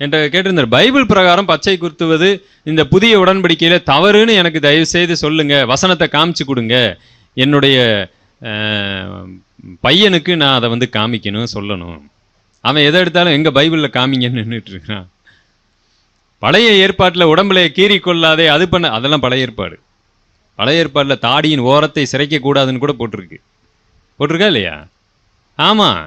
என்கிட்ட கேட்டிருந்தார் பைபிள் பிரகாரம் பச்சை குத்துவது இந்த புதிய உடன்படிக்கையில தவறுன்னு எனக்கு தயவு செய்து சொல்லுங்க வசனத்தை காமிச்சு கொடுங்க. என்னுடைய பையனுக்கு நான் அதை வந்து காமிக்கணும் சொல்லணும். அவன் எதை எடுத்தாலும் எங்க பைபிளில் காமிங்கன்னு நின்றுட்டு இருக்கிறான். பழைய ஏற்பாட்டில் உடம்புல கீறி கொள்ளாதே அது பண்ண அதெல்லாம் பழைய ஏற்பாடு. பழைய ஏற்பாட்டில் தாடியின் ஓரத்தை சிறைக்கக்கூடாதுன்னு கூட போட்டிருக்கு. போட்டிருக்கா இல்லையா? ஆமாம்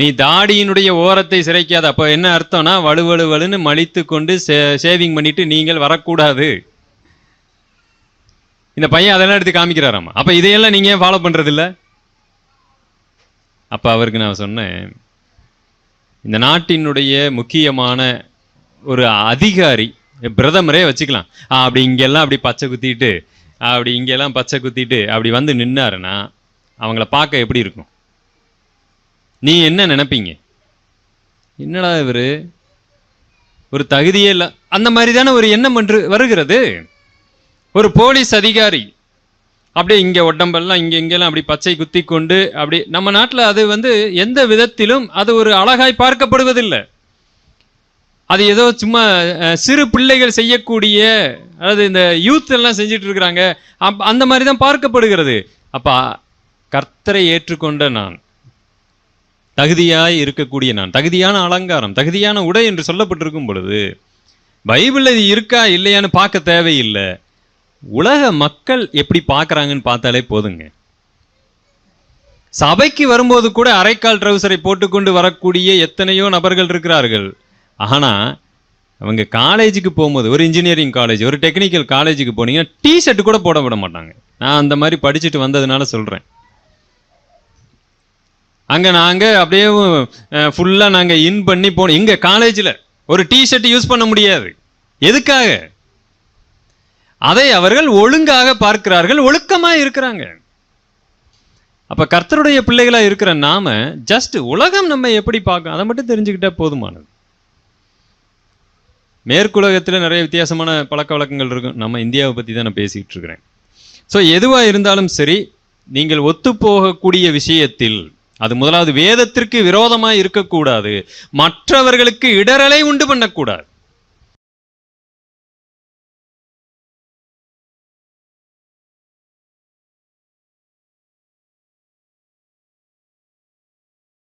நீ தாடியினுடைய ஓரத்தை சிறைக்காத. அப்போ என்ன அர்த்தம்னா வலுவலுவலுன்னு மலித்து கொண்டு சேவிங் பண்ணிட்டு நீங்கள் வரக்கூடாது. இந்த பையன் அதெல்லாம் எடுத்து காமிக்கிறாராம்? அப்ப இதையெல்லாம் நீங்க ஏன் ஃபாலோ பண்றது இல்ல அப்ப அவருக்கு நான் சொன்னேன் இந்த நாட்டினுடைய முக்கியமான ஒரு அதிகாரி பிரதமரே வச்சுக்கலாம். அப்படி இங்கெல்லாம் அப்படி பச்சை குத்திட்டு அப்படி இங்கெல்லாம் பச்சை குத்திட்டு அப்படி வந்து நின்னாருன்னா அவங்கள பார்க்க எப்படி இருக்கும்? நீ என்ன நினைப்பீங்க? என்னடா இவர்? ஒரு தகுதியே இல்லை. அந்த மாதிரி தானே ஒரு எண்ணம் என்று வருகிறது. ஒரு போலீஸ் அதிகாரி. அப்படியே இங்கே உடம்பெல்லாம் இங்கே இங்கெல்லாம் அப்படி பச்சை குத்தி கொண்டு அப்படி நம்ம நாட்டில் அது வந்து எந்த விதத்திலும் அது ஒரு அழகாய் பார்க்கப்படுவதில்லை. அது ஏதோ சும்மா சிறு பிள்ளைகள் செய்யக்கூடிய அதாவது இந்த யூத் எல்லாம் செஞ்சுட்டு இருக்கிறாங்க. அப்- அந்த மாதிரி தான் பார்க்கப்படுகிறது. அப்போ கர்த்தரை ஏற்றுக்கொண்ட நான். தகுதியாய் இருக்கக்கூடிய நான் தகுதியான அலங்காரம் தகுதியான உடை என்று சொல்லப்பட்டிருக்கும் பொழுது பைபிள் இது இருக்கா இல்லையான்னு பார்க்க தேவையில்லை. உலக மக்கள் எப்படி பார்க்குறாங்கன்னு பார்த்தாலே போதுங்க. சபைக்கு வரும்போது கூட அரைக்கால் ட்ரௌசரை போட்டுக்கொண்டு வரக்கூடிய எத்தனையோ நபர்கள் இருக்கிறார்கள். ஆனால் அவங்க காலேஜுக்கு போகும்போது ஒரு இன்ஜினியரிங் காலேஜ் ஒரு டெக்னிக்கல் காலேஜுக்கு போனீங்கன்னா டி ஷர்ட் கூட போட விட மாட்டாங்க. நான் அந்த மாதிரி படிச்சுட்டு வந்ததுனால சொல்கிறேன் அங்கே நாங்கள் அப்படியே ஃபுல்லாக நாங்கள் இன் பண்ணி போனோம் எங்கள் காலேஜில் ஒரு டி ஷர்ட் யூஸ் பண்ண முடியாது. எதுக்காக? அதை அவர்கள் ஒழுங்காக பார்க்கிறார்கள் ஒழுக்கமாக இருக்கிறாங்க. அப்போ கர்த்தருடைய பிள்ளைகளாக இருக்கிற நாம ஜஸ்ட் உலகம் நம்ம எப்படி பார்க்கும் அதை மட்டும் தெரிஞ்சுக்கிட்டா போதுமானது. மேற்குலகத்தில் நிறைய வித்தியாசமான பழக்க வழக்கங்கள் இருக்கும். நம்ம இந்தியாவை பற்றி தான் நான் பேசிக்கிட்டு இருக்கிறேன். ஸோ எதுவாக இருந்தாலும் சரி நீங்கள் ஒத்துப்போகக்கூடிய விஷயத்தில் அது முதலாவது வேதத்திற்கு விரோதமாக இருக்கக்கூடாது. மற்றவர்களுக்கு இடரலை உண்டு பண்ணக்கூடாது.